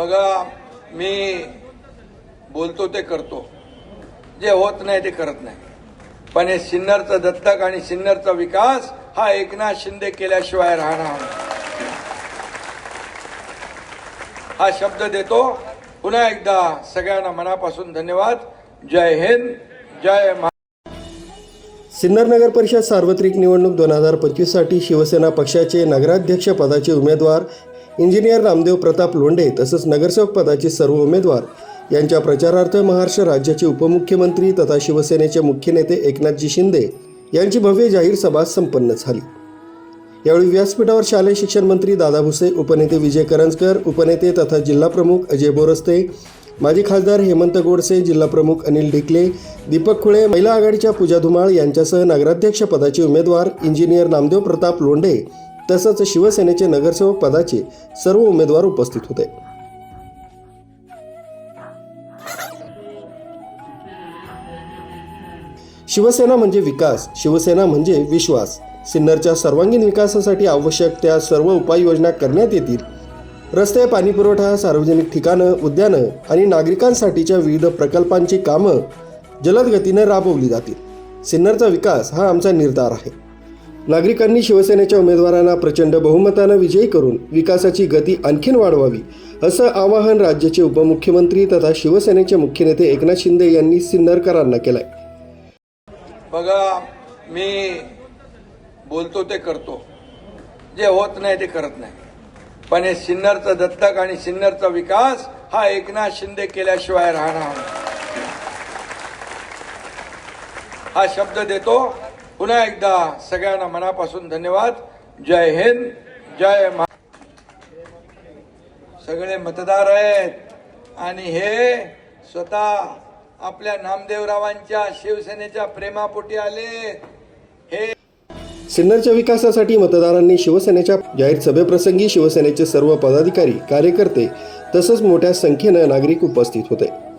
बघा मी बोलतो ते करतो. जे होत नाही ते करत नाही. पण हे सिन्नरचं दत्तक आणि सिन्नरचा विकास हा एकनाथ शिंदे केल्याशिवाय राहणार हा शब्द देतो. पुन्हा एकदा सगळ्यांना मनापासून धन्यवाद. जय हिंद जय सिन्नर नगर परिषद सार्वत्रिक निवडणूक दोन हजार पंचवीससाठी शिवसेना पक्षाचे नगराध्यक्षपदाचे उमेदवार इंजिनियर रामदेव प्रताप लोंढे तसंच नगरसेवक पदाचे सर्व उमेदवार यांच्या प्रचारार्थ महाराष्ट्र राज्याचे उपमुख्यमंत्री तथा शिवसेनेचे मुख्य नेते एकनाथजी शिंदे यांची भव्य जाहीर सभा संपन्न झाली. यावेळी व्यासपीठावर शालेय शिक्षण मंत्री दादा भुसे उपनेते विजय करंजकर उपनेते तथा जिल्हाप्रमुख अजय बोरस्ते माजी खासदार हेमंत गोडसे जिल्हाप्रमुख अनिल ढिकले दीपक खुळे महिला आघाडीच्या पूजा धुमाळ यांच्यासह नगराध्यक्ष पदाचे उमेदवार इंजिनियर नामदेव प्रताप लोंढे तसंच शिवसेनेचे नगरसेवक पदाचे सर्व उमेदवार उपस्थित होते. शिवसेना म्हणजे विकास शिवसेना म्हणजे विश्वास. सिन्नरच्या सर्वांगीण विकासासाठी आवश्यक त्या सर्व उपाययोजना करण्यात येतील. रस्ते पाणीपुरवठा सार्वजनिक ठिकाणं उद्यानं आणि नागरिकांसाठीच्या विविध प्रकल्पांची कामं जलद गतीने राबवली जातील. सिन्नरचा विकास हा आमचा निर्धार आहे. नागरिकांनी शिवसेनेच्या उमेदवारांना प्रचंड बहुमतानं विजयी करून विकासाची गती आणखीन वाढवावी असं आवाहन राज्याचे उपमुख्यमंत्री तथा शिवसेनेचे मुख्य नेते एकनाथ शिंदे यांनी सिन्नरकरांना केलंय. बघा मी बोलतो ते करतो. जे होत नाही ते करत नाही. पण हे सिन्नरचं दत्तक आणि सिन्नरचा विकास हा एकनाथ शिंदे केल्याशिवाय राहणार हा शब्द देतो. पुन्हा एकदा सगळ्यांना मनापासून धन्यवाद. जय हिंद जय महा सगळे मतदार आहेत. आणि हे स्वतः आपल्या नामदेवरावांच्या शिवसेनेच्या प्रेमापोटी आले. हे सिन्नरच्या विकासासाठी मतदारांनी शिवसेनेच्या जाहीर सभेप्रसंगी शिवसेनेचे सर्व पदाधिकारी कार्यकर्ते तसंच मोठ्या संख्येनं नागरिक उपस्थित होते.